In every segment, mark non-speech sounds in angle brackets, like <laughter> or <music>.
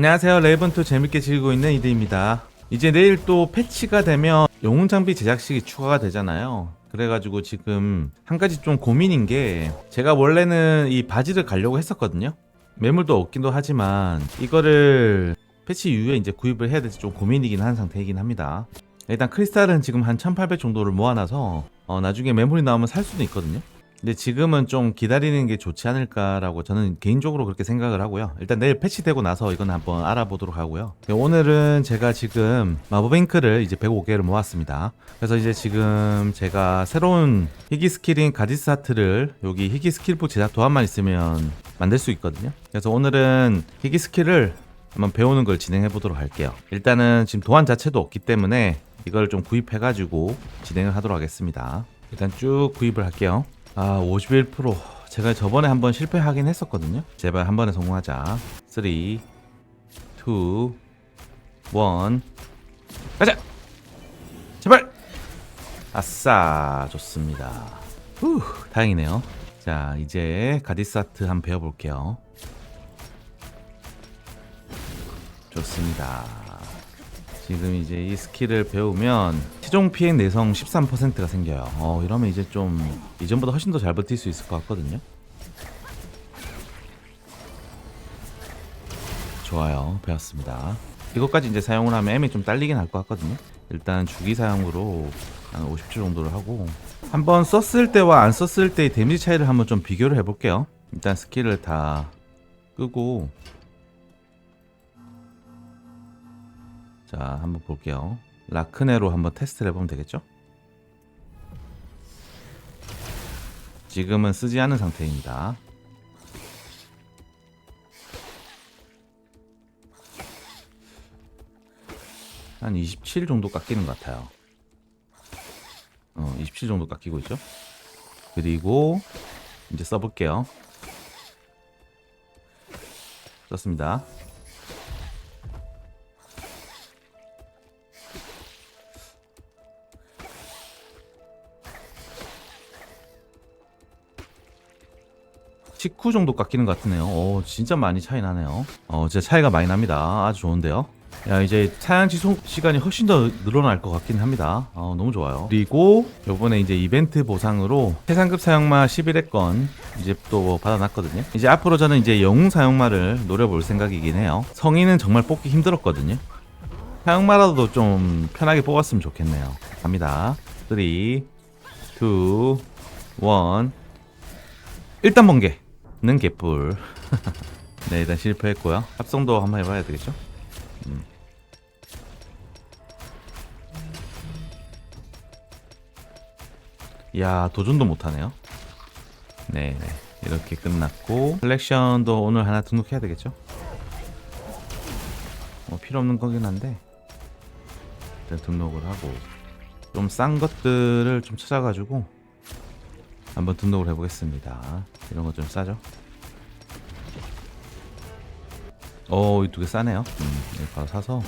안녕하세요. 레이븐2 재밌게 즐기고 있는 이드입니다. 이제 내일 또 패치가 되면 영웅 장비 제작식이 추가가 되잖아요. 그래가지고 지금 한 가지 좀 고민인 게 제가 원래는 이 바지를 가려고 했었거든요. 매물도 없기도 하지만 이거를 패치 이후에 이제 구입을 해야 될지 좀 고민이긴 한 상태이긴 합니다. 일단 크리스탈은 지금 한 1800 정도를 모아놔서 어, 나중에 매물이 나오면 살 수도 있거든요 근데 지금은 좀 기다리는 게 좋지 않을까라고 저는 개인적으로 그렇게 생각을 하고요. 일단 내일 패치되고 나서 이건 한번 알아보도록 하고요. 네, 오늘은 제가 지금 마법잉크를 이제 105개를 모았습니다. 그래서 이제 지금 제가 새로운 희귀 스킬인 가디스 하트를 여기 희귀 스킬북 제작 도안만 있으면 만들 수 있거든요. 그래서 오늘은 희귀 스킬을 한번 배우는 걸 진행해 보도록 할게요. 일단은 지금 도안 자체도 없기 때문에 이걸 좀 구입해 가지고 진행을 하도록 하겠습니다. 일단 쭉 구입을 할게요. 아, 51% 제가 저번에 한번 실패하긴 했었거든요. 제발 한 번에 성공하자. 3 2 1 가자. 제발. 아싸, 좋습니다. 후, 다행이네요. 자, 이제 가디사트 한번 배워 볼게요. 좋습니다. 지금 이제 이 스킬을 배우면 최종 피해 내성 13%가 생겨요. 어, 이러면 이제 좀 이전보다 훨씬 더 잘 버틸 수 있을 것 같거든요. 좋아요. 배웠습니다. 이것까지 이제 사용을 하면 M이 좀 딸리긴 할 것 같거든요. 일단 주기 사용으로 한 50초 정도를 하고 한번 썼을 때와 안 썼을 때의 데미지 차이를 한번 좀 비교를 해볼게요. 일단 스킬을 다 끄고 자, 한번 볼게요. 라크네로 한번 테스트를 해보면 되겠죠? 지금은 쓰지 않은 상태입니다. 한 27 정도 깎이는 것 같아요. 어, 27 정도 깎이고 있죠? 그리고 이제 써볼게요. 썼습니다. (19) 정도 깎이는 것 같으네요. 오 진짜 많이 차이 나네요. 어 진짜 차이가 많이 납니다. 아주 좋은데요. 야 이제 지속 시간이 훨씬 더 늘어날 것 같긴 합니다. 어, 너무 좋아요. 그리고 요번에 이제 이벤트 보상으로 해상급 사용마 11회권 이제 또 받아놨거든요. 이제 앞으로 저는 이제 영웅 사용마를 노려볼 생각이긴 해요. 성인은 정말 뽑기 힘들었거든요. 사용마라도 좀 편하게 뽑았으면 좋겠네요. 갑니다. 3 2 1 일단 번개 는 개뿔. <laughs> 네 일단 실패했고요. 합성도 한번 해봐야 되겠죠? 음. 이야 도전도 못하네요. 네네. 이렇게 끝났고 컬렉션도 오늘 하나 등록해야 되겠죠? 뭐 필요 없는 거긴 한데 일단 등록을 하고 좀 싼 것들을 좀 찾아가지고 한번 등록을 해보겠습니다. 이런 거 좀 싸죠? 오, 이두 개 싸네요. 음, 바로 사서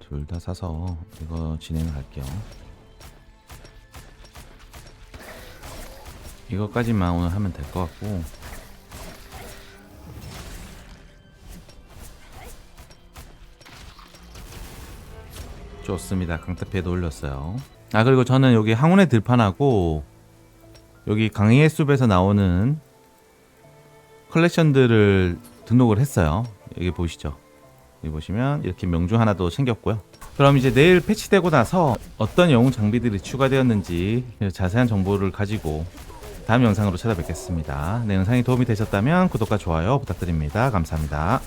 둘 다 사서 이거 진행을 할게요. 이거까지만 오늘 하면 될 것 같고 좋습니다. 강타피에도 올렸어요. 아 그리고 저는 여기 항운의 들판하고 여기 강의의 숲에서 나오는 컬렉션들을 등록을 했어요. 여기 보시죠. 여기 보시면 이렇게 명중 하나도 챙겼고요. 그럼 이제 내일 패치되고 나서 어떤 영웅 장비들이 추가되었는지 자세한 정보를 가지고 다음 영상으로 찾아뵙겠습니다. 내 영상이 도움이 되셨다면 구독과 좋아요 부탁드립니다. 감사합니다.